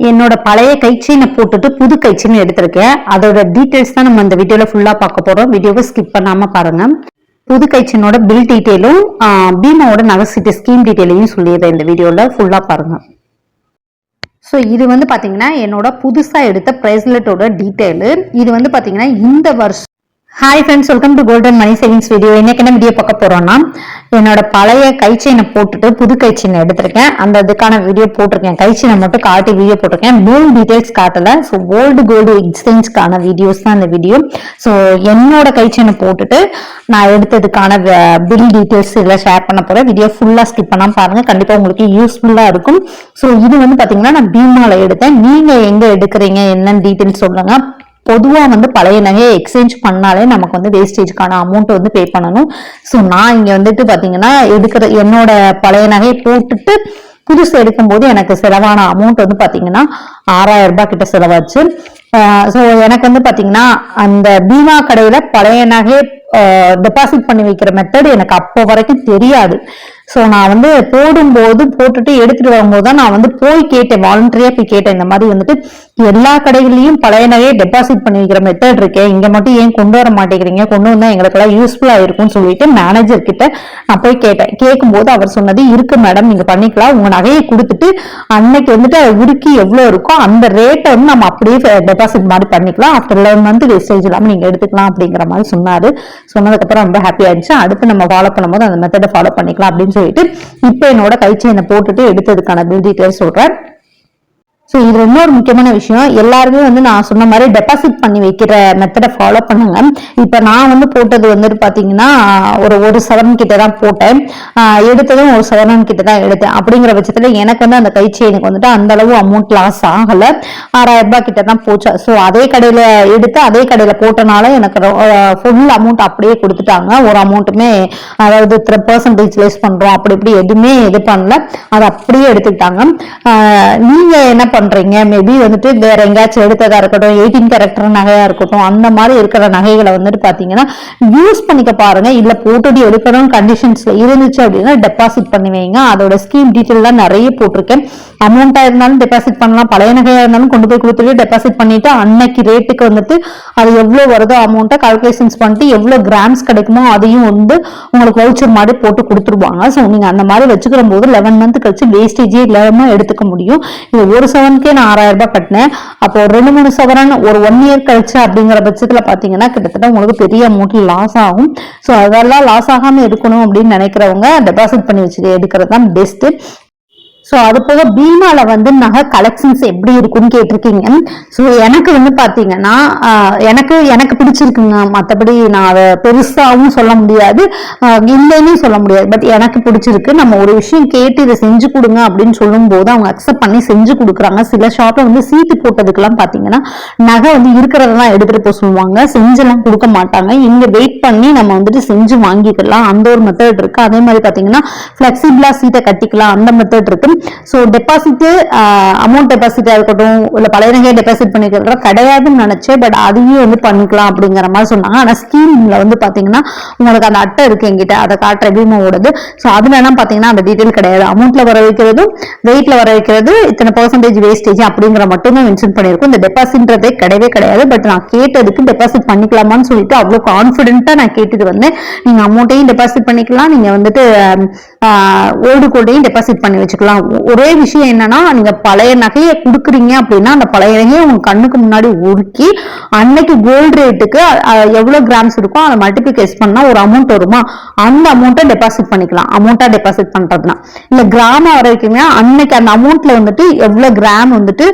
என்னோட பழைய கைச்சீனை போட்டுட்டு புது கைச்சீனை எடுத்திருக்கேன். அதோட டீட்டெயில்ஸ் தான் நம்ம இந்த வீடியோல ஃபுல்லா பார்க்க போறோம். வீடியோவை ஸ்கிப் பண்ணாம பாருங்க. புது கைச்சீனோட பில் டீட்டெயிலும் பீமாவோட நகசீட்டு ஸ்கீம் டீட்டெயிலையும் சொல்லிடுறேன் இந்த வீடியோல ஃபுல்லா பாருங்க. ஸோ இது வந்து பார்த்தீங்கன்னா என்னோட புதுசாக எடுத்த ப்ரைஸ்லெட்டோட டீட்டெயிலு இது வந்து பார்த்தீங்கன்னா இந்த வருஷம் hi friends welcome to golden money savings video இன்னைக்கு என்ன வீடியோ பார்க்க போறோம்னா என்னோட பழைய கைச்செயினை போட்டுட்டு புது கைச்செயினை எடுத்திருக்கேன். அந்த இதுக்கான வீடியோ போட்டிருக்கேன். கைச்செயினை மட்டும் காட்டி வீடியோ போட்டிருக்கேன். பில் டீடைல்ஸ் காட்டல. ஸோ ஓல்டு கோல்டு எக்ஸ்சேஞ்ச்க்கான வீடியோஸ் தான் இந்த வீடியோ ஸோ என்னோட கைச்செயினை போட்டுட்டு நான் எடுத்ததுக்கான பில் டீடைல்ஸ் இதில் ஷேர் பண்ண போறேன். வீடியோ ஃபுல்லாக ஸ்கிப் பண்ணாம பாருங்க. கண்டிப்பாக உங்களுக்கு யூஸ்ஃபுல்லாக இருக்கும். ஸோ இது வந்து பார்த்தீங்கன்னா நான் பீமாவில் எடுத்தேன். நீங்கள் எங்கே எடுக்கிறீங்க? என்னன்னு டீட்டெயில்ஸ் சொல்லுங்க. பொதுவாக வந்து பழைய நகையை எக்ஸ்சேஞ்ச் பண்ணாலே நமக்கு வந்து வேஸ்டேஜ்க்கான அமௌண்ட் வந்து பே பண்ணணும். ஸோ நான் இங்கே வந்துட்டு பார்த்தீங்கன்னா எடுக்கிற என்னோட பழைய நகையை போட்டுட்டு புதுசு எடுக்கும்போது எனக்கு செலவான அமௌண்ட் வந்து பார்த்தீங்கன்னா ஆறாயிரம் ரூபாய் கிட்ட செலவாச்சு. ஸோ எனக்கு வந்து பார்த்தீங்கன்னா அந்த பீமா கடையில் பழைய நகையை டெபாசிட் பண்ணி வைக்கிற மெத்தட் எனக்கு அப்போ வரைக்கும் தெரியாது. ஸோ நான் வந்து போடும்போது போட்டுட்டு எடுத்துட்டு வரும்போது தான் நான் வந்து போய் கேட்டேன் வாலண்டரியா போய் கேட்டேன். இந்த மாதிரி வந்துட்டு எல்லா கடைகள்லயும் பழைய நகையை டெபாசிட் பண்ணி வைக்கிற மெத்தட் இருக்கே. இங்க மட்டும் ஏன் கொண்டு வர மாட்டேங்கிறீங்க? கொண்டு வந்தா எங்களுக்கெல்லாம் யூஸ்ஃபுல்லா இருக்கும்னு சொல்லிட்டு மேனேஜர் கிட்ட நான் போய் கேட்டேன். கேட்கும்போது அவர் சொன்னது இருக்கு மேடம் நீங்க பண்ணிக்கலாம். உங்க நகையை கொடுத்துட்டு அன்னைக்கு வந்துட்டு அது உருக்கி எவ்வளவு இருக்கோ அந்த ரேட்டை வந்து நம்ம அப்படியே டெபாசிட் மாதிரி பண்ணிக்கலாம். ஆஃப்டர் லெவன் மந்த் வேஸ்டேஜ் இல்லாமல் நீங்க எடுத்துக்கலாம் அப்படிங்கிற மாதிரி சொன்னாரு. சொன்னதுக்கு அப்புறம் ரொம்ப ஹாப்பியா இருந்துச்சு அடுத்து நம்ம ஃபாலோ பண்ணும்போது அந்த மெத்தடை ஃபாலோ பண்ணிக்கலாம் அப்படின்னு சொல்லிட்டு இப்போ என்னோட என்னை போட்டுட்டு எடுத்ததுக்கான பில் டீட்டெயில் சொல்றேன். ஸோ இதுல இன்னொரு முக்கியமான விஷயம் எல்லாருமே வந்து நான் சொன்ன மாதிரி டெபாசிட் பண்ணி வைக்கிற மெத்தடை ஃபாலோ பண்ணுங்க. இப்போ நான் வந்து போட்டது வந்துட்டு பார்த்தீங்கன்னா ஒரு ஒரு சவரன் கிட்ட தான் போட்டேன். எடுத்ததும் ஒரு சவரன் கிட்ட தான் எடுத்தேன். அப்படிங்கிற பட்சத்தில் எனக்கு வந்து அந்த கை செயினுக்கு வந்துட்டு அந்த அளவு அமௌண்ட் லாஸ் ஆகலை. ஆறாயிரம் ரூபாய் கிட்ட தான் போச்சு. ஸோ அதே கடையில் எடுத்து அதே கடையில் போட்டனால எனக்கு ஃபுல் அமௌண்ட் அப்படியே கொடுத்துட்டாங்க. ஒரு அமௌண்ட்டுமே அதாவது இத்தனை பர்சன்டேஜ் லெஸ் பண்ணுறோம் அப்படி இப்படி எதுவுமே இது பண்ணல. அதை அப்படியே எடுத்துக்கிட்டாங்க. நீங்கள் என்ன பண்றீங்க? மேபி வந்துட்டு வேற எங்கேயாச்சும் எடுத்ததா இருக்கட்டும் எயிட்டீன் கேரக்டர் நகையா இருக்கட்டும் அந்த மாதிரி இருக்கிற நகைகளை வந்துட்டு பாத்தீங்கன்னா யூஸ் பண்ணிக்க பாருங்க. இல்ல போட்டுட்டு எடுக்கணும் கண்டிஷன்ஸ்ல இருந்துச்சு அப்படின்னா டெபாசிட் பண்ணி வைங்க. அதோட ஸ்கீம் டீட்டெயில் தான் நிறைய போட்டிருக்கேன். அமௌண்ட்டாக இருந்தாலும் டெபாசிட் பண்ணலாம். பழைய நகையா இருந்தாலும் கொண்டு போய் கொடுத்துட்டு டெபாசிட் பண்ணிட்டு அன்னைக்கு ரேட்டுக்கு வந்துட்டு அது எவ்வளவு வருதோ அமௌண்ட்டை கால்குலேஷன்ஸ் பண்ணிட்டு எவ்வளவு கிராம்ஸ் கிடைக்குமோ அதையும் வந்து உங்களுக்கு வவுச்சர் மாதிரி போட்டு கொடுத்துருவாங்க. ஸோ நீங்க அந்த மாதிரி வச்சுக்கிற போது லெவன் மந்த் கழிச்சு வேஸ்டேஜே இல்லாம எடுத்துக்க முடியும். இது ஒரு செவனுக்கே நான் ஆறாயிரம் ரூபாய் கட்டினேன். அப்போ ஒரு ரெண்டு மூணு சவரன் ஒரு ஒன் இயர் கழிச்சு அப்படிங்கிற பட்சத்துல பாத்தீங்கன்னா கிட்டத்தட்ட உங்களுக்கு பெரிய அமௌண்ட் லாஸ் ஆகும். ஸோ அதெல்லாம் லாஸ் ஆகாம எடுக்கணும் அப்படின்னு நினைக்கிறவங்க டெபாசிட் பண்ணி வச்சு எடுக்கிறது தான் பெஸ்ட்டு ஸோ அது போக பீமால வந்து நகை கலெக்ஷன்ஸ் எப்படி இருக்குன்னு கேட்டிருக்கீங்க. ஸோ எனக்கு வந்து பார்த்தீங்கன்னா எனக்கு எனக்கு பிடிச்சிருக்குங்க. மற்றபடி நான் அதை பெருசாகவும் சொல்ல முடியாது. இல்லைன்னு சொல்ல முடியாது. பட் எனக்கு பிடிச்சிருக்கு. நம்ம ஒரு விஷயம் கேட்டு இதை செஞ்சு கொடுங்க அப்படின்னு சொல்லும்போது அவங்க அக்செப்ட் பண்ணி செஞ்சு கொடுக்குறாங்க. சில ஷாப்பில் வந்து சீட்டு போட்டதுக்கெல்லாம் பார்த்தீங்கன்னா நகை வந்து இருக்கிறதெல்லாம் எடுத்துகிட்டு போக சொல்லுவாங்க. செஞ்செல்லாம் கொடுக்க மாட்டாங்க. இங்கே வெயிட் பண்ணி நம்ம வந்துட்டு செஞ்சு வாங்கிக்கலாம். அந்த ஒரு மெத்தட் இருக்குது அதே மாதிரி பார்த்தீங்கன்னா ஃப்ளெக்சிபிளாக சீட்டை கட்டிக்கலாம். அந்த மெத்தட் இருக்குது ஸோ டெபாசிட்டு அமௌண்ட் டெபாசிட்டாக இருக்கட்டும் இல்லை பழைய நகையை டெபாசிட் பண்ணிக்கிறதா கிடையாதுன்னு நினச்சேன். பட் அதையும் வந்து பண்ணிக்கலாம் அப்படிங்கிற மாதிரி சொன்னாங்க. ஆனால் ஸ்கீமில் வந்து பார்த்தீங்கன்னா உங்களுக்கு அந்த அட்டை இருக்குது எங்கிட்ட அதை காட்டுற பீமாவோடது ஸோ அதில் என்ன அந்த டீட்டெயில் கிடையாது. அமௌண்ட்டில் வர வைக்கிறதும் வெயிட்டில் வர வைக்கிறது இத்தனை பர்சன்டேஜ் வேஸ்டேஜ் அப்படிங்கிற மட்டுமே மென்ஷன் பண்ணியிருக்கும். இந்த டெபாசிட்ன்றதே கிடையவே கிடையாது. பட் நான் கேட்டதுக்கு டெபாசிட் பண்ணிக்கலாமான்னு சொல்லிட்டு அவ்வளோ கான்ஃபிடென்ட்டாக நான் கேட்டுட்டு வந்தேன். நீங்கள் அமௌண்ட்டையும் டெபாசிட் பண்ணிக்கலாம். நீங்கள் வந்துட்டு ஓல்டு கோல்டையும் டெபாசிட் பண்ணி வச்சுக்கலாம். ஒரே விஷயம் என்னன்னா நீங்க பழைய நகையை கொடுக்குறீங்க அப்படின்னா அந்த பழைய நகையை உங்க கண்ணுக்கு முன்னாடி உருக்கி அன்னைக்கு கோல்டு ரேட்டுக்கு எவ்வளவு கிராம்ஸ் இருக்கோ அதை மல்டிபிகேஸ் பண்ணா ஒரு அமௌண்ட் வருமா? அந்த அமௌண்ட்டை டெபாசிட் பண்ணிக்கலாம். அமௌண்ட்டா டெபாசிட் பண்றதுனா இல்ல கிராம வரைக்குமே அன்னைக்கு அந்த அமௌண்ட்ல வந்துட்டு எவ்வளவு கிராம் வந்துட்டு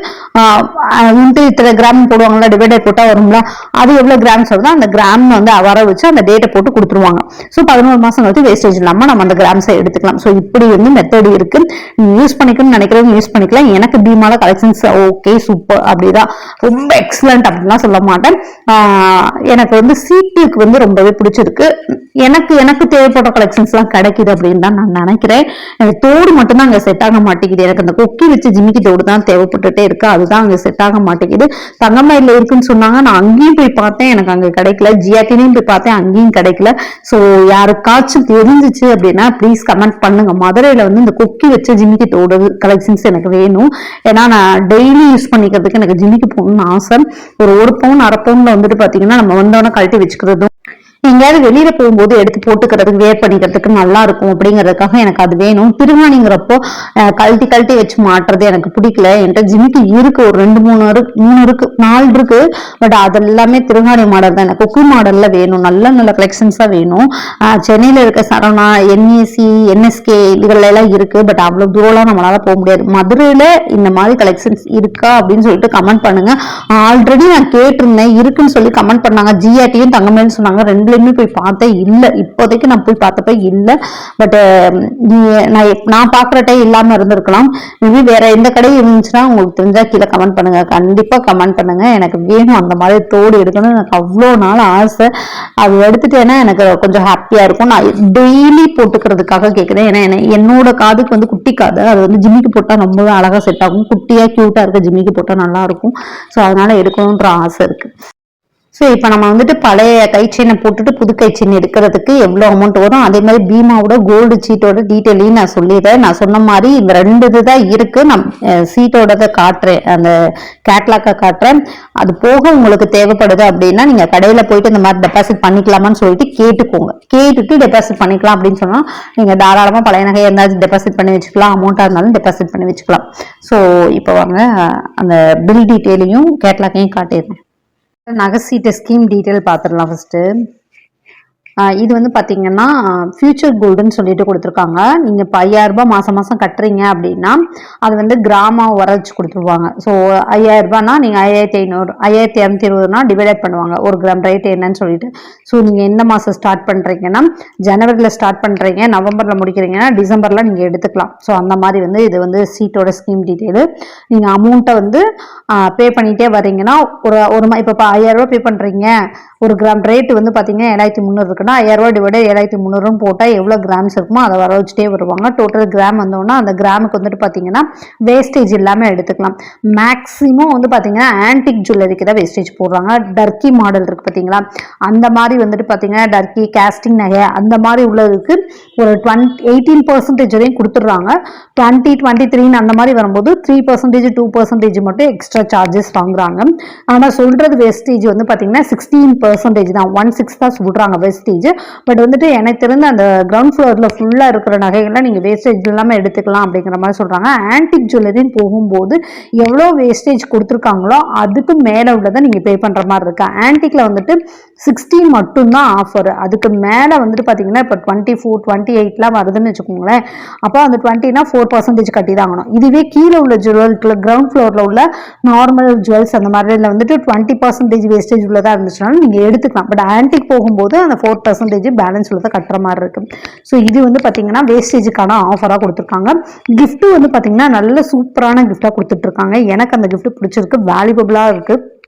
இன்ட்டு இத்தனை கிராம் போடுவாங்கல்ல டிவைடர் போட்டா வரும்ல அது எவ்வளவு கிராம்ஸ் வருதோ அந்த கிராம் வந்து வர வச்சு அந்த டேட்டை போட்டு கொடுத்துருவாங்க. ஸோ பதினோரு மாசம் கழிச்சு வேஸ்டேஜ் இல்லாம நம்ம அந்த கிராம்ஸை எடுத்துக்கலாம். ஸோ இப்படி வந்து மெத்தட் இருக்கு. யூஸ் பண்ணிக்கணும்னு நினைக்கிறவங்க யூஸ் பண்ணிக்கலாம். எனக்கு பீமால கலெக்ஷன்ஸ் ஓகே சூப்பர் அப்படிதான். ரொம்ப எக்ஸலண்ட் அப்படின்லாம் சொல்ல மாட்டேன். எனக்கு வந்து சீட்டுக்கு வந்து ரொம்பவே பிடிச்சிருக்கு. எனக்கு எனக்கு தேவைப்பட்ட கலெக்ஷன்ஸ் எல்லாம் கிடைக்குது அப்படின்னு தான் நான் நினைக்கிறேன். எனக்கு தோடு மட்டும்தான் அங்க செட் ஆக மாட்டேங்குது. எனக்கு அந்த கொக்கி வச்சு ஜிமிக்கி தோடு தான் தேவைப்பட்டுட்டே இருக்கு. அதுதான் அங்க செட் ஆக மாட்டேங்குது. தங்கமயில இருக்குன்னு சொன்னாங்க. நான் அங்கேயும் போய் பார்த்தேன். எனக்கு அங்க கிடைக்கல. ஜிஆர்டிலையும் போய் பார்த்தேன். அங்கேயும் கிடைக்கல. ஸோ யாருக்காச்சும் தெரிஞ்சிச்சு அப்படின்னா ப்ளீஸ் கமெண்ட் பண்ணுங்க. மதுரையில வந்து இந்த கொக்கி வச்ச ஜிமிக்கி உடல் கலெக்ஷன்ஸ் எனக்கு வேணும். ஏன்னா நான் டெய்லி யூஸ் பண்ணிக்கிறதுக்கு எனக்கு ஜிம்மிக்கு போகணும்னு ஆசை. ஒரு ஒரு பவுன் அரை பவுன்ல வந்துட்டு பாத்தீங்கன்னா நம்ம வந்தோடனே கழட்டி வச்சுக்கிறதும் எங்கேயாவது வெளியில போகும்போது எடுத்து போட்டுக்கிறதுக்கு வேர் பண்ணிக்கிறதுக்கு நல்லா இருக்கும் அப்படிங்கறதுக்காக எனக்கு அது வேணும். திருவாணிங்கிறப்போ கழட்டி கழட்டி வச்சு மாட்டுறது எனக்கு பிடிக்கல. என்கிட்ட ஜிமிக்கு இருக்கு ஒரு ரெண்டு மூணு இருக்கு மூணு இருக்கு நாலு இருக்கு. பட் அதெல்லாமே திருவாணி மாடல் தான். எனக்கு குக்கு மாடல்ல வேணும். நல்ல நல்ல கலெக்ஷன்ஸா வேணும். அஹ், சென்னையில இருக்க சரவணா என்இசி என்எஸ்கே இதுகள் எல்லாம் இருக்கு. பட் அவ்வளவு தூரம்லாம் நம்மளால போக முடியாது. மதுரையில இந்த மாதிரி கலெக்ஷன்ஸ் இருக்கா அப்படின்னு சொல்லிட்டு கமெண்ட் பண்ணுங்க. ஆல்ரெடி நான் கேட்டிருந்தேன். இருக்குன்னு சொல்லி கமெண்ட் பண்ணாங்க. ஜிஆர்டியும் தங்கமேன்னு சொன்னாங்க. ரெண்டு ரெண்டுலயுமே போய் பார்த்தேன் இல்லை. இப்போதைக்கு நான் போய் பார்த்தப்ப இல்லை. பட்டு நீ நான் நான் பார்க்குற டைம் இல்லாமல் இருந்திருக்கலாம். மேபி வேற எந்த கடையும் இருந்துச்சுன்னா உங்களுக்கு தெரிஞ்சா கீழே கமெண்ட் பண்ணுங்க. கண்டிப்பாக கமெண்ட் பண்ணுங்க. எனக்கு வேணும் அந்த மாதிரி தோடு எடுக்கணும் எனக்கு அவ்வளோ நாள் ஆசை. அது எடுத்துட்டேன்னா எனக்கு கொஞ்சம் ஹாப்பியாக இருக்கும். நான் டெய்லி போட்டுக்கிறதுக்காக கேட்குறேன் ஏன்னா என்னோட காதுக்கு வந்து குட்டி காது. அது வந்து ஜிம்மிக்கு போட்டால் ரொம்பவே அழகாக செட் ஆகும். குட்டியாக க்யூட்டாக இருக்க ஜிம்மிக்கு போட்டால் நல்லா இருக்கும். ஸோ அதனால எடுக்கணுன்ற ஆசை இருக்குது ஸோ இப்போ நம்ம வந்துட்டு பழைய கை செயினை போட்டுட்டு புது கை செயின் எடுக்கிறதுக்கு எவ்வளோ அமௌண்ட் வரும்? அதே மாதிரி பீமாவோட கோல்டு சீட்டோட டீட்டெயிலையும் நான் சொல்லிடுறேன். நான் சொன்ன மாதிரி இந்த ரெண்டு இதுதான் இருக்குது நான் சீட்டோடதை காட்டுறேன். அந்த கேட்லாக்கை காட்டுறேன். அது போக உங்களுக்கு தேவைப்படுது அப்படின்னா நீங்கள் கடையில் போயிட்டு இந்த மாதிரி டெபாசிட் பண்ணிக்கலாமான்னு சொல்லிட்டு கேட்டுக்கோங்க. கேட்டுட்டு டெபாசிட் பண்ணிக்கலாம் அப்படின்னு சொன்னால் நீங்கள் தாராளமாக பழைய நகை இருந்தாலும் டெபாசிட் பண்ணி வச்சுக்கலாம். அமௌண்ட்டாக இருந்தாலும் டெபாசிட் பண்ணி வச்சுக்கலாம். ஸோ இப்போ வாங்க அந்த பில் டீட்டெயிலையும் கேட்லாக்கையும் காட்டிடுறேன் நகை சீட்டு ஸ்கீம் டீட்டெயில் பார்த்துடலாம் ஃபஸ்ட்டு இது வந்து பார்த்தீங்கன்னா ஃபியூச்சர் கோல்டுன்னு சொல்லிட்டு கொடுத்துருக்காங்க. நீங்கள் இப்போ ஐயாயிரரூபா மாதம் மாதம் கட்டுறீங்க அப்படின்னா அது வந்து கிராமம் உரைச்சு கொடுத்துருவாங்க. ஸோ ஐயாயிரரூபானா நீங்கள் ஐயாயிரத்தி ஐநூறு ஐயாயிரத்தி இரநூத்தி இருபதுனா டிவைட் பண்ணுவாங்க. ஒரு கிராம் ரேட் என்னன்னு சொல்லிட்டு. ஸோ நீங்கள் எந்த மாதம் ஸ்டார்ட் பண்ணுறீங்கன்னா ஜனவரியில் ஸ்டார்ட் பண்ணுறீங்க நவம்பரில் முடிக்கிறீங்கன்னா டிசம்பரில் நீங்கள் எடுத்துக்கலாம். ஸோ அந்த மாதிரி வந்து இது வந்து சீட்டோட ஸ்கீம் டீட்டெயிலு நீங்கள் அமௌண்ட்டை வந்து பே பண்ணிகிட்டே வரீங்கன்னா ஒரு ஒரு மா இப்போ ஐயாயிரம் பே பண்ணுறீங்க ஒரு கிராம் ரேட்டு வந்து பார்த்தீங்கன்னா ஏழாயிரத்தி முந்நூறு இருக்குன்னா ஐயாயிரம் ரூபாய் டிவைட் ஏழாயிரத்தி முந்நூறுன்னு போட்டால் எவ்வளோ கிராம்ஸ் இருக்குமோ அதை வர வச்சுட்டே வருவாங்க. டோட்டல் கிராம் வந்தோன்னா அந்த கிராமுக்கு வந்துட்டு பார்த்தீங்கன்னா வேஸ்டேஜ் இல்லாமல் எடுத்துக்கலாம். மேக்ஸிமம் வந்து பார்த்தீங்கன்னா ஆன்டிக் ஜுவல்லரிக்கு தான் வேஸ்டேஜ் போடுறாங்க. டர்க்கி மாடல் இருக்குது பார்த்தீங்களா அந்த மாதிரி வந்துட்டு பார்த்தீங்கன்னா டர்க்கி கேஸ்டிங் நகை அந்த மாதிரி உள்ளதுக்கு ஒரு டுவெண்ட் எயிட்டீன் பர்சன்டேஜ் வரையும் கொடுத்துட்றாங்க. டுவெண்ட்டி டுவெண்ட்டி த்ரீன்னு அந்த மாதிரி வரும்போது த்ரீ பர்சன்டேஜ் டூ பர்சன்டேஜ் மட்டும் எக்ஸ்ட்ரா சார்ஜஸ் வாங்குறாங்க. ஆனால் சொல்கிறது வேஸ்டேஜ் வந்து பார்த்தீங்கன்னா சிக்ஸ்டீன் பர்சன்டேஜ் பர்சன்டேஜ் தான். ஒன் சிக்ஸ் தான் சொல்கிறாங்க வேஸ்டேஜ் பட் வந்துட்டு எனக்கு தெரிஞ்ச அந்த கிரவுண்ட் ஃப்ளோரில் ஃபுல்லாக இருக்கிற நகைகள்லாம் நீங்கள் வேஸ்டேஜ் இல்லாமல் எடுத்துக்கலாம் அப்படிங்கிற மாதிரி சொல்கிறாங்க ஆன்டிக் ஜுவல்லரின்னு போகும்போது எவ்வளோ வேஸ்டேஜ் கொடுத்துருக்காங்களோ அதுக்கு மேலே உள்ளதை நீங்கள் பே பண்ணுற மாதிரி இருக்கு. ஆன்டிக்கில் வந்துட்டு சிக்ஸ்டீன் மட்டும்தான் ஆஃபர் அதுக்கு மேலே வந்துட்டு பார்த்தீங்கன்னா இப்போ டுவெண்ட்டி ஃபோர் டுவெண்ட்டி எயிட்லாம் வருதுன்னு வச்சுக்கோங்களேன். அப்போ அந்த டுவெண்ட்டினா ஃபோர் பர்சன்டேஜ் கட்டி தான் ஆகணும். இதுவே கீழே உள்ள ஜுவல் கிரவுண்ட் ஃப்ளோரில் உள்ள நார்மல் ஜுவல்ஸ் அந்த மாதிரில வந்துட்டு டுவெண்ட்டி பர்சன்டேஜ் வேஸ்டேஜ் உள்ளதாக இருந்துச்சுனாலும் நீங்கள் எடுத்துக்கலாம். பட் ஆன்டிக் போகும்போது அந்த ஃபோர் பர்சன்டேஜ் பேலன்ஸ் உள்ளதை கட்டுற மாதிரி இருக்கும் ஸோ இது வந்து பார்த்தீங்கன்னா வேஸ்டேஜுக்கான ஆஃபராக கொடுத்துருக்காங்க. கிஃப்ட்டு வந்து பார்த்தீங்கன்னா நல்ல சூப்பரான கிஃப்டாக கொடுத்துட்ருக்காங்க எனக்கு அந்த கிஃப்ட் பிடிச்சிருக்கு வேல்யூபிளாக இருக்குது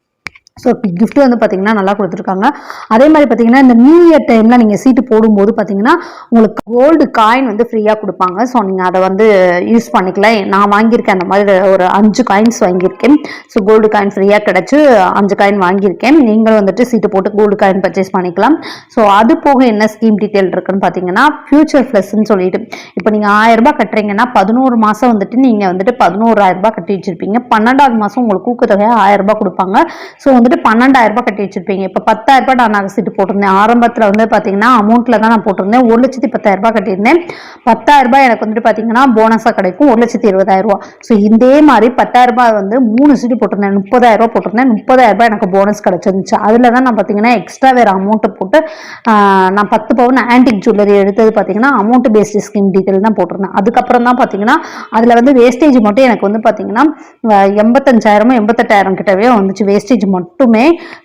ஸோ கிஃப்ட்டு வந்து பார்த்தீங்கன்னா நல்லா கொடுத்துருக்காங்க. அதே மாதிரி பார்த்தீங்கன்னா இந்த நியூ இயர் டைமில் நீங்கள் சீட்டு போடும்போது பார்த்தீங்கன்னா உங்களுக்கு கோல்டு காயின் வந்து ஃப்ரீயாக கொடுப்பாங்க. ஸோ நீங்கள் அதை வந்து யூஸ் பண்ணிக்கலாம். நான் வாங்கியிருக்கேன். அந்த மாதிரி ஒரு அஞ்சு காயின்ஸ் வாங்கியிருக்கேன். ஸோ கோல்டு காயின் ஃப்ரீயாக கிடச்சி அஞ்சு காயின் வாங்கியிருக்கேன். நீங்களும் வந்துட்டு சீட்டு போட்டு கோல்டு காயின் பர்ச்சேஸ் பண்ணிக்கலாம். ஸோ அது போக என்ன ஸ்கீம் டீட்டெயில் இருக்குன்னு பார்த்தீங்கன்னா ஃபியூச்சர் ப்ளஸ்ன்னு சொல்லிட்டு. இப்போ நீங்கள் ஆயிரம் ரூபாய் கட்டுறீங்கன்னா பதினோரு மாதம் வந்துட்டு நீங்கள் வந்துட்டு பதினோராயிரம் ரூபாய் கட்டி வச்சிருப்பீங்க. பன்னெண்டாவது மாதம் உங்களுக்கு ஊக்கத்தொகையாக ஆயிரம் ரூபாய் கொடுப்பாங்க. ஸோ வந்துட்டு பன்னெண்டாயிரம் ரூபாய் கட்டி வச்சிருப்பீங்க. இப்போ பத்தாயிரம் ரூபாய் நான் நகை சீட்டு போட்டிருந்தேன். ஆரம்பத்தில் வந்து பார்த்தீங்கன்னா அமௌண்ட்டில் தான் நான் போட்டிருந்தேன். ஒரு லட்சத்தி பத்தாயிரம் ரூபாய் கட்டியிருந்தேன். பத்தாயிரம் ரூபாய் எனக்கு வந்துட்டு பார்த்தீங்கன்னா போனஸாக கிடைக்கும். ஒரு லட்சத்தி இருபதாயிரம் ரூபாய். ஸோ இதே மாதிரி பத்தாயிரம் ரூபாய் வந்து மூணு சீட்டு போட்டிருந்தேன். முப்பதாயிரம் ரூபாய் போட்டிருந்தேன். முப்பதாயிரம் ரூபாய் எனக்கு போனஸ் கிடைச்சிருந்துச்சு. அதில் தான் நான் பார்த்தீங்கன்னா எக்ஸ்ட்ரா வேறு அமௌண்ட்டை போட்டு நான் பத்து பவுன் ஆன்டிக் ஜுவல்லரி எடுத்தது பார்த்தீங்கன்னா அமௌண்ட் பேஸ்டு ஸ்கீம் டீட்டெயில் தான் போட்டிருந்தேன். அதுக்கப்புறம் தான் பார்த்தீங்கன்னா அதில் வந்து வேஸ்டேஜ் மட்டும் எனக்கு வந்து பார்த்தீங்கன்னா எண்பத்தஞ்சாயிரமோ எண்பத்தெட்டாயிரம் கிட்டவே வந்துச்சு. வேஸ்டேஜ் மட்டும்.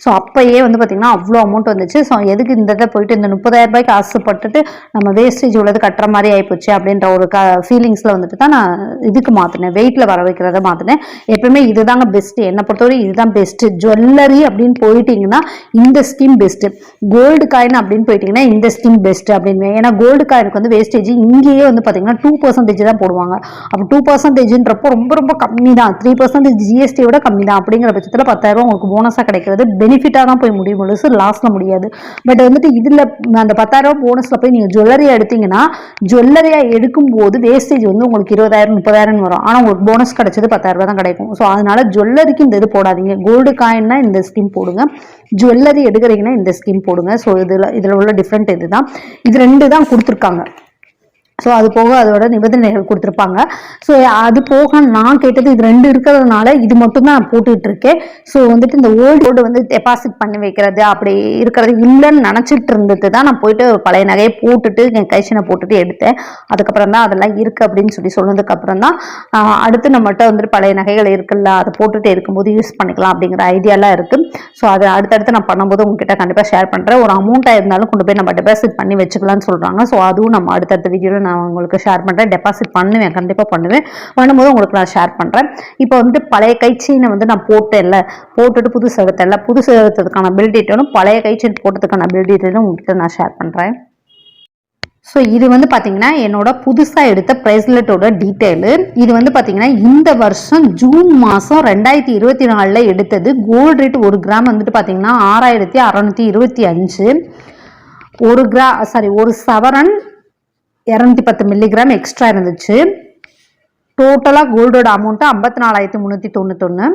ஸோ அப்பயே வந்து பார்த்தீங்கன்னா அவ்வளோ அமௌண்ட் வந்துச்சு. ஸோ எதுக்கு இந்த இதை போயிட்டு இந்த முப்பதாயிரம் ரூபாய்க்கு ஆசைப்பட்டுட்டு நம்ம வேஸ்டேஜ் உள்ளது கட்டுற மாதிரி ஆகிப்போச்சு அப்படின்ற ஒரு க ஃபீலிங்ஸில் வந்துட்டு தான் நான் இதுக்கு மாற்றினேன் வெயிட்டில் வர வைக்கிறத மாற்றினேன் எப்பவுமே இதுதாங்க பெஸ்ட்டு என்னை பொறுத்தவரை இதுதான் பெஸ்ட்டு ஜுவல்லரி அப்படின்னு போயிட்டீங்கன்னா இந்த ஸ்கீம் பெஸ்ட்டு கோல்டு காயின் அப்படின்னு போயிட்டீங்கன்னா இந்த ஸ்கீம் பெஸ்ட்டு அப்படின்னு. ஏன்னா கோல்டு காயினுக்கு வந்து வேஸ்டேஜ் இங்கேயே வந்து பார்த்தீங்கன்னா டூ பர்சன்டேஜ் தான் போடுவாங்க. அப்போ டூ பர்சன்டேஜ்ன்றப்போ ரொம்ப ரொம்ப கம்மி தான் த்ரீ பர்சன்டேஜ் ஜிஎஸ்டியோட கம்மி தான் அப்படிங்கிற பட்சத்தில் பத்தாயிரம் உங்களுக்கு போனஸாக கிடைக்கிறது. பெனிஃபிட்டாக தான் போய் முடியும் முழுசு லாஸில் முடியாது. பட் வந்துட்டு இதில் அந்த பத்தாயிரரூபா போனஸில் போய் நீங்கள் ஜுவல்லரியாக எடுத்தீங்கன்னா ஜுவல்லரியாக எடுக்கும்போது வேஸ்டேஜ் வந்து உங்களுக்கு இருபதாயிரம் முப்பதாயிரம் வரும். ஆனால் உங்களுக்கு போனஸ் கிடைச்சது பத்தாயிரரூபா தான் கிடைக்கும். ஸோ அதனால ஜுவல்லரிக்கு இந்த இது போடாதீங்க. கோல்டு காயின்னா இந்த ஸ்கீம் போடுங்க. ஜுவல்லரி எடுக்கிறீங்கன்னா இந்த ஸ்கீம் போடுங்க. ஸோ இதில் இதில் உள்ள டிஃப்ரெண்ட் இதுதான் இது ரெண்டு தான் கொடுத்துருக்காங்க. ஸோ அது போக அதோட நிபந்தனைகள் கொடுத்துருப்பாங்க. ஸோ அது போக நான் கேட்டது இது ரெண்டு இருக்கிறதுனால இது மட்டும் தான் நான் போட்டுட்டு இருக்கேன் ஸோ வந்துட்டு இந்த ஓல்டு கோல்டு வந்து டெபாசிட் பண்ணி வைக்கிறது அப்படி இருக்கிறது இல்லைன்னு நினச்சிட்டு இருந்தது தான் நான் போயிட்டு பழைய நகையை போட்டுட்டு என் கைஷனை போட்டுட்டு எடுத்தேன். அதுக்கப்புறம் தான் அதெல்லாம் இருக்குது அப்படின்னு சொல்லி சொன்னதுக்கப்புறம் தான் அடுத்து நம்மகிட்ட வந்துட்டு பழைய நகைகள் இருக்குல்ல அதை போட்டுட்டு இருக்கும்போது யூஸ் பண்ணிக்கலாம் அப்படிங்கிற ஐடியாலாம் இருக்குது ஸோ அதை அடுத்தடுத்து நான் பண்ணும்போது உங்ககிட்ட கண்டிப்பாக ஷேர் பண்ணுறேன் ஒரு அமௌண்ட்டாக இருந்தாலும் கொண்டு போய் நம்ம டெபாசிட் பண்ணி வச்சுக்கலாம்னு சொல்கிறாங்க ஸோ அதுவும் நம்ம அடுத்தடுத்த வீடியோவில் நான் உங்களுக்கு ஷேர் பண்ணுறேன் டெபாசிட் பண்ணுவேன். கண்டிப்பாக பண்ணுவேன். பண்ணும்போது உங்களுக்கு நான் ஷேர் பண்ணுறேன் இப்போ வந்துட்டு பழைய கைச்சீனை வந்து நான் போட்டேன்ல. போட்டுட்டு புதுசு எடுத்தேன்ல. புதுசு எடுத்ததுக்கான பில் டீட்டெயிலும் பழைய கைச்சீன் போட்டதுக்கான பில் டீட்டெயிலும் உங்ககிட்ட நான் ஷேர் பண்ணுறேன் ஸோ இது வந்து பார்த்தீங்கன்னா என்னோட புதுசாக எடுத்த ப்ரைஸ்லெட்டோட டீட்டெயிலு இது வந்து பார்த்தீங்கன்னா இந்த வருஷம் ஜூன் மாதம் ரெண்டாயிரத்தி இருபத்தி நாலில் எடுத்தது. கோல்டு ரேட் ஒரு கிராம் வந்துட்டு பார்த்தீங்கன்னா ஆறாயிரத்தி அறநூற்றி இருபத்தி அஞ்சு. ஒரு கிரா சாரி ஒரு சவரன் இரநூத்தி பத்து மில்லிகிராம் எக்ஸ்ட்ரா இருந்துச்சு. டோட்டலாக கோல்டோட அமௌண்ட்டு ஐம்பத்தி நாலாயிரத்தி முந்நூற்றி தொண்ணூத்தொன்று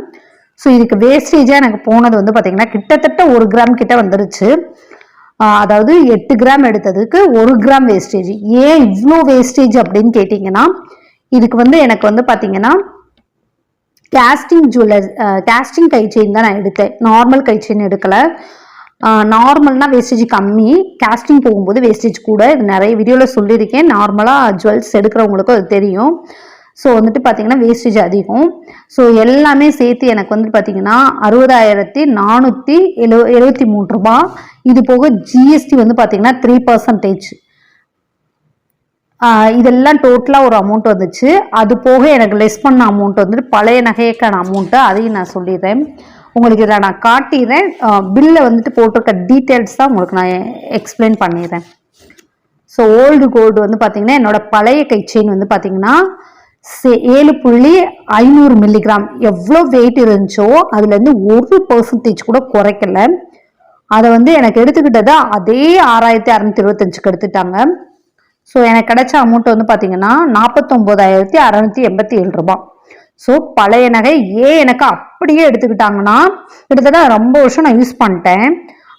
ஸோ இதுக்கு வேஸ்டேஜாக எனக்கு போனது வந்து பார்த்திங்கன்னா கிட்டத்தட்ட ஒரு கிராம் கிட்ட வந்துருச்சு. அதாவது எட்டு கிராம் எடுத்ததுக்கு ஒரு கிராம் வேஸ்டேஜ் ஏன் இவ்வளோ வேஸ்டேஜ் அப்படின்னு கேட்டிங்கன்னா இதுக்கு வந்து எனக்கு வந்து பார்த்திங்கன்னா கேஸ்டிங் ஜுவல்லர் கேஸ்டிங் கை செயின் தான் நான் எடுத்தேன். நார்மல் கை செயின் நார்மல்னா வேஸ்டேஜ் கம்மி. கேஸ்டிங் போகும்போது வேஸ்டேஜ் கூட. இது நிறைய வீடியோவில் சொல்லியிருக்கேன். நார்மலாக ஜுவல்ஸ் எடுக்கிறவங்களுக்கும் அது தெரியும். ஸோ வந்துட்டு பார்த்தீங்கன்னா வேஸ்டேஜ் அதிகம். ஸோ எல்லாமே சேர்த்து எனக்கு வந்துட்டு பார்த்தீங்கன்னா அறுபதாயிரத்தி நானூற்றி எழு எழுபத்தி மூணு ரூபா. இது போக ஜிஎஸ்டி வந்து பார்த்தீங்கன்னா த்ரீ பர்சன்டேஜ் இதெல்லாம் டோட்டலாக ஒரு அமௌண்ட் வந்துச்சு. அது போக எனக்கு லெஸ் பண்ண அமௌண்ட் வந்துட்டு பழைய நகைக்கான அமௌண்ட்டு அதையும் நான் சொல்லிடுறேன். உங்களுக்கு இதை நான் காட்டிடுறேன் பில்லை வந்துட்டு போட்டிருக்க டீட்டெயில்ஸ் தான் உங்களுக்கு நான் எக்ஸ்பிளைன் பண்ணிடுறேன் ஸோ ஓல்டு கோல்டு வந்து பார்த்தீங்கன்னா என்னோட பழைய கை செயின் வந்து பார்த்தீங்கன்னா சே- ஏழு புள்ளி ஐநூறு மில்லிகிராம் எவ்வளோ வெயிட் இருந்துச்சோ அதுலேருந்து ஒரு பர்சன்டேஜ் கூட குறைக்கல. அதை வந்து எனக்கு எடுத்துக்கிட்டதை அதே ஆறாயிரத்தி அறநூத்தி இருபத்தஞ்சுக்கு எடுத்துட்டாங்க. ஸோ எனக்கு கிடைச்ச அமௌண்ட் வந்து பார்த்தீங்கன்னா நாற்பத்தொம்போதாயிரத்தி அறநூற்றி எண்பத்தி ஏழு ரூபாய். ஸோ பழைய நகை ஏன் எனக்கு அப்படியே எடுத்துக்கிட்டாங்கன்னா கிட்டத்தட்ட ரொம்ப வருஷம் நான் யூஸ் பண்ணிட்டேன்.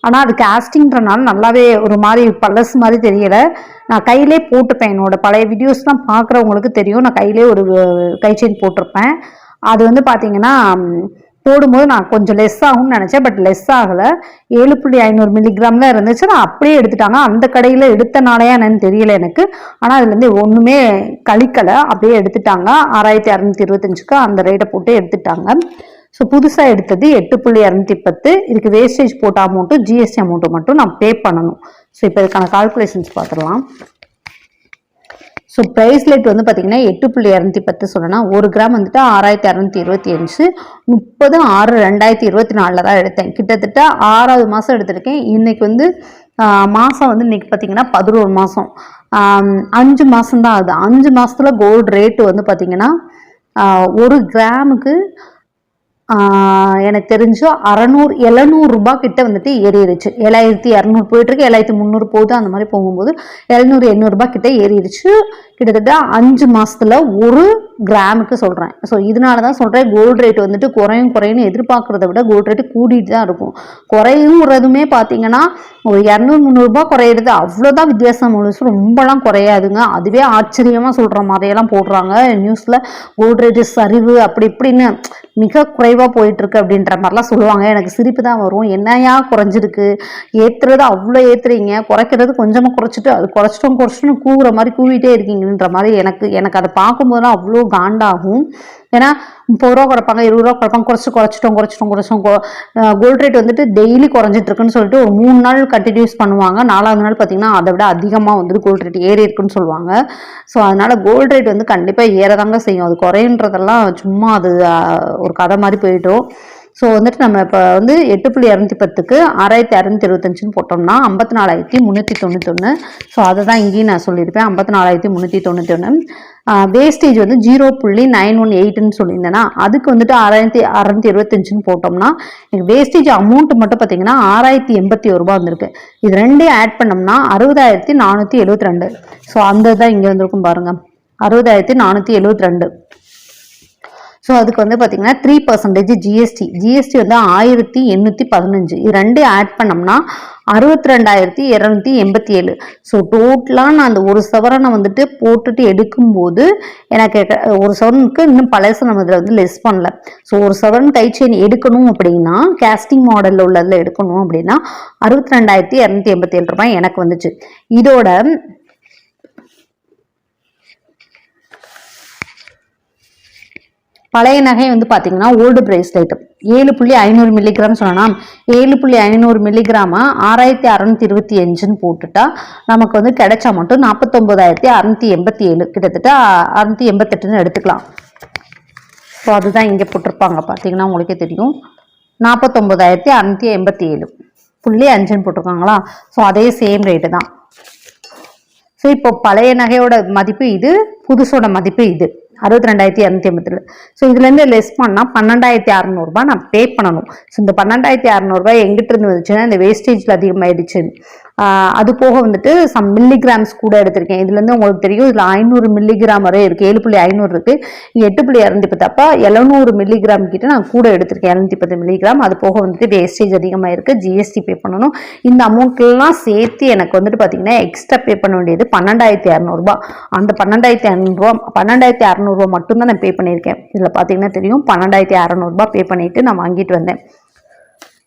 ஆனால் அது காஸ்டிங்கிறனால நல்லாவே ஒரு மாதிரி பழசு மாதிரி தெரியலை. நான் கையிலே போட்டுப்பேன். என்னோட பழைய வீடியோஸ்லாம் பார்க்குறவங்களுக்கு தெரியும். நான் கையிலே ஒரு கை செயின் போட்டிருப்பேன். அது வந்து பார்த்தீங்கன்னா போடும்போது நான் கொஞ்சம் லெஸ் ஆகும்னு நினச்சேன் பட் லெஸ் ஆகலை. ஏழு புள்ளி ஐநூறு மில்லிகிராமில் இருந்துச்சு. நான் அப்படியே எடுத்துட்டாங்க. அந்த கடையில் எடுத்தனாலயா என்னன்னு தெரியல எனக்கு. ஆனால் அதுலேருந்து ஒன்றுமே கழிக்கலை. அப்படியே எடுத்துட்டாங்க. ஆறாயிரத்தி அறநூற்றி இருபத்தஞ்சுக்கு அந்த ரேட்டை போட்டு எடுத்துட்டாங்க. ஸோ புதுசாக எடுத்தது எட்டு புள்ளி இரநூத்தி பத்து. இதுக்கு வேஸ்டேஜ் போட்ட அமௌண்ட்டும் ஜிஎஸ்டி அமௌண்ட்டு மட்டும் நான் பே பண்ணணும். ஸோ இப்போ இதுக்கான கால்குலேஷன்ஸ் பார்த்துடலாம். ஸோ ப்ரைஸ்லெட் வந்து பார்த்தீங்கன்னா எட்டு புள்ளி இரநூத்தி பத்து சொல்லணும்னா ஒரு கிராம் வந்துட்டு ஆறாயிரத்தி அறநூத்தி இருபத்தி அஞ்சு. முப்பது ஆறு ரெண்டாயிரத்தி இருபத்தி நாலில் தான் எடுத்தேன். கிட்டத்தட்ட ஆறாவது மாதம் எடுத்திருக்கேன். இன்றைக்கி வந்து மாதம் வந்து இன்றைக்கி பார்த்தீங்கன்னா பதினோரு மாதம் அஞ்சு மாதம் தான் ஆகுது அஞ்சு மாதத்தில் கோல்டு ரேட்டு வந்து பார்த்திங்கன்னா ஒரு கிராமுக்கு எனக்கு தெரிஞ்சு அறநூறு எழுநூறு ரூபாய் கிட்ட வந்துட்டு ஏறிடுச்சு. ஏழாயிரத்தி இரநூறு போயிட்டுருக்கு ஏழாயிரத்தி முந்நூறு போகுது அந்த மாதிரி போகும்போது எழுநூறு எண்ணூறுபா கிட்ட ஏறிடுச்சு. கிட்டத்தட்ட அஞ்சு மாதத்தில் ஒரு கிராமுக்கு சொல்கிறேன் ஸோ இதனால தான் சொல்கிறேன் கோல்டு ரேட் வந்துட்டு குறையும் குறையும்னு எதிர்பார்க்குறத விட கோல்டு ரேட் கூட்டிகிட்டு தான் இருக்கும். குறையுங்கிறதுமே பார்த்தீங்கன்னா ஒரு இரநூறு முந்நூறுபா குறையிறது அவ்வளோதான் வித்தியாசம் முழுசு. ரொம்பலாம் குறையாதுங்க. அதுவே ஆச்சரியமாக சொல்கிற மாதிரியெல்லாம் போடுறாங்க. நியூஸில் கோல்டு ரேட்டு சரிவு அப்படி இப்படின்னு மிக குறைவாக போயிட்டுருக்கு அப்படின்ற மாதிரிலாம் சொல்லுவாங்க. எனக்கு சிரிப்பு தான் வரும். என்னையா குறைஞ்சிருக்கு? ஏற்றுறது அவ்வளோ ஏற்றுறீங்க குறைக்கிறது கொஞ்சமாக குறைச்சிட்டு அது குறைச்சிட்டோம் குறைச்சிட்டோம் கூவுற மாதிரி கூவிட்டே இருக்கீங்கன்ற மாதிரி எனக்கு எனக்கு அதை பார்க்கும்போதெல்லாம் அவ்வளோ காண்டாகும். ஏன்னா முப்பது ரூபா குறைப்பாங்க இருபது ரூபா குறைப்பாங்க குறைச்சி குறைச்சிட்டோம் குறைச்சிட்டோம் குறைச்சோம் கோல்ட் ரேட் வந்துட்டு டெய்லி குறைஞ்சிட்டு இருக்குன்னு சொல்லிட்டு ஒரு மூணு நாள் கண்டினியூஸ் பண்ணுவாங்க. நாலாவது நாள் பார்த்தீங்கன்னா அதை விட அதிகமாக வந்துட்டு கோல்ட் ரேட் ஏறி இருக்குன்னு சொல்லுவாங்க. ஸோ அதனால கோல்ட் ரேட் வந்து கண்டிப்பாக ஏறதாங்க செய்யும். அது குறைன்றதெல்லாம் சும்மா அது ஒரு கதை மாதிரி போயிட்டோம் ஸோ வந்துட்டு நம்ம இப்போ வந்து எட்டு புள்ளி இரநூத்தி பத்துக்கு ஆறாயிரத்தி அறநூத்தி இருபத்தஞ்சுன்னு போட்டோம்னா ஐம்பத்தி நாலாயிரத்தி முந்நூற்றி தொண்ணூத்தொன்று ஸோ அதை தான் இங்கேயும் நான் சொல்லியிருப்பேன். ஐம்பத்தி நாலாயிரத்தி முந்நூற்றி தொண்ணூத்தொன்று வேஸ்டேஜ் வந்து ஜீரோ புள்ளி நைன் ஒன் எயிட்னு சொல்லியிருந்தேன்னா அதுக்கு வந்துட்டு ஆறாயிரத்தி அறநூத்தி இருபத்தஞ்சுன்னு போட்டோம்னா எனக்கு வேஸ்டேஜ் அமௌண்ட் மட்டும் பார்த்தீங்கன்னா ஆறாயிரத்தி எண்பத்தி ஒரு ரூபா வந்திருக்கு. இது ரெண்டையும் ஆட் பண்ணோம்னா அறுபதாயிரத்தி நானூற்றி எழுபத்தி ரெண்டு. ஸோ அந்த தான் இங்கே வந்திருக்கும் பாருங்கள் அறுபதாயிரத்தி நானூற்றி எழுபத்தி ரெண்டு. ஸோ அதுக்கு வந்து பார்த்தீங்கன்னா த்ரீ பர்சன்டேஜ் ஜிஎஸ்டி ஜிஎஸ்டி வந்து ஆயிரத்தி எண்ணூற்றி பதினஞ்சு. இது ரெண்டையும் ஆட் பண்ணோம்னா அறுபத்தி ரெண்டாயிரத்தி இரநூத்தி எண்பத்தி ஏழு. ஸோ டோட்டலாக நான் அந்த ஒரு சவரனை வந்துட்டு போட்டுட்டு எடுக்கும்போது எனக்கு ஒரு சவரனுக்கு இன்னும் பழசு நம்ம இதில் வந்து லெஸ் பண்ணல. ஸோ ஒரு சவரன் கை செயின் எடுக்கணும் அப்படின்னா கேஸ்டிங் மாடலில் உள்ளதில் எடுக்கணும் அப்படின்னா அறுபத்தி ரெண்டாயிரத்தி இரநூத்தி எண்பத்தி ஏழு ரூபாய் எனக்கு வந்துச்சு. இதோட பழைய நகை வந்து பார்த்தீங்கன்னா ஓல்டு பிரேஸ்லெட் ஏழு புள்ளி ஐநூறு மில்லிகிராம் சொல்லலாம் ஏழு புள்ளி ஐநூறு மில்லிகிராமா ஆறாயிரத்தி அறநூத்தி இருபத்தி அஞ்சுன்னு போட்டுட்டா நமக்கு வந்து கிடைச்சா மட்டும் நாற்பத்தொம்போதாயிரத்தி அறநூத்தி எண்பத்தி ஏழு கிட்டத்தட்ட அறநூத்தி எண்பத்தெட்டுன்னு எடுத்துக்கலாம். ஸோ அதுதான் இங்கே போட்டிருப்பாங்க. பார்த்தீங்கன்னா உங்களுக்கே தெரியும். நாற்பத்தொம்போதாயிரத்தி அறநூத்தி எண்பத்தி ஏழு புள்ளி அஞ்சுன்னு போட்டிருக்காங்களா? ஸோ அதே சேம் ரேட்டு தான். ஸோ இப்போ பழைய நகையோட மதிப்பு இது புதுசோட மதிப்பு இது. அறுபத்தி ரெண்டாயிரத்தி இரநூத்தி எண்பத்தி ஸோ இதுலேருந்து லெஸ் பண்ணால் பன்னெண்டாயிரத்தி அறநூறுபா நான் பே பண்ணணும். ஸோ இந்த பன்னெண்டாயிரத்தி அறநூறுபா எங்கிட்ட இருந்து வந்துச்சுன்னா இந்த வேஸ்டேஜில் அதிகமாயிடுச்சு அது போக வந்துட்டு சம் மில்லிகிராம்ஸ் கூட எடுத்திருக்கேன். இதுலேருந்து உங்களுக்கு தெரியும் இதில் ஐநூறு மில்லிகிராம் வரை இருக்குது ஏழு புள்ளி ஐநூறு இருக்குது எட்டு புள்ளி இரநூத்தி பத்து அப்போ எழுநூறு மில்லிகிராம் கிட்ட நான் கூட எடுத்திருக்கேன். எழுநூத்தி பத்து மில்லிகிராம் அது போக வந்துட்டு வேஸ்டேஜ் அதிகமாக இருக்குது ஜிஎஸ்டி பே பண்ணணும். இந்த அமௌண்ட்லாம் சேர்த்து எனக்கு வந்துட்டு பார்த்தீங்கன்னா எக்ஸ்ட்ரா பே பண்ண வேண்டியது பன்னெண்டாயிரத்தி இரநூறுபா அந்த பன்னெண்டாயிரத்தி இரநூறுவா பன்னெண்டாயிரத்தி அறநூறுவா மட்டும்தான் நான் பே பண்ணியிருக்கேன். இதில் பார்த்தீங்கன்னா தெரியும் பன்னெண்டாயிரத்தி அறநூறுபா பே பண்ணிவிட்டு நான் வாங்கிட்டு வந்தேன்.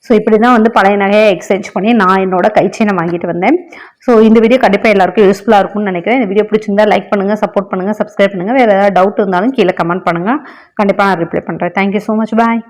ஸோ இப்படி தான் வந்து பழைய நகையை எக்ஸ்சேஞ்ச் பண்ணி நான் என்னோட கைச்செயினை வாங்கிட்டு வந்தேன். ஸோ இந்த வீடியோ கண்டிப்பாக எல்லாருக்கும் யூஸ்ஃபுல்லாக இருக்கும்னு நினைக்கிறேன். இந்த வீடியோ பிடிச்சிருந்தா லைக் பண்ணுங்கள் சப்போர்ட் பண்ணுங்கள் சப்ஸ்கிரைப் பண்ணுங்கள் வேறு ஏதாவது டவுட் இருந்தாலும் கீழே கமெண்ட் பண்ணுங்கள் கண்டிப்பாக நான் ரிப்ளை பண்ணுறேன் தேங்க்யூ ஸோ மச் பாய்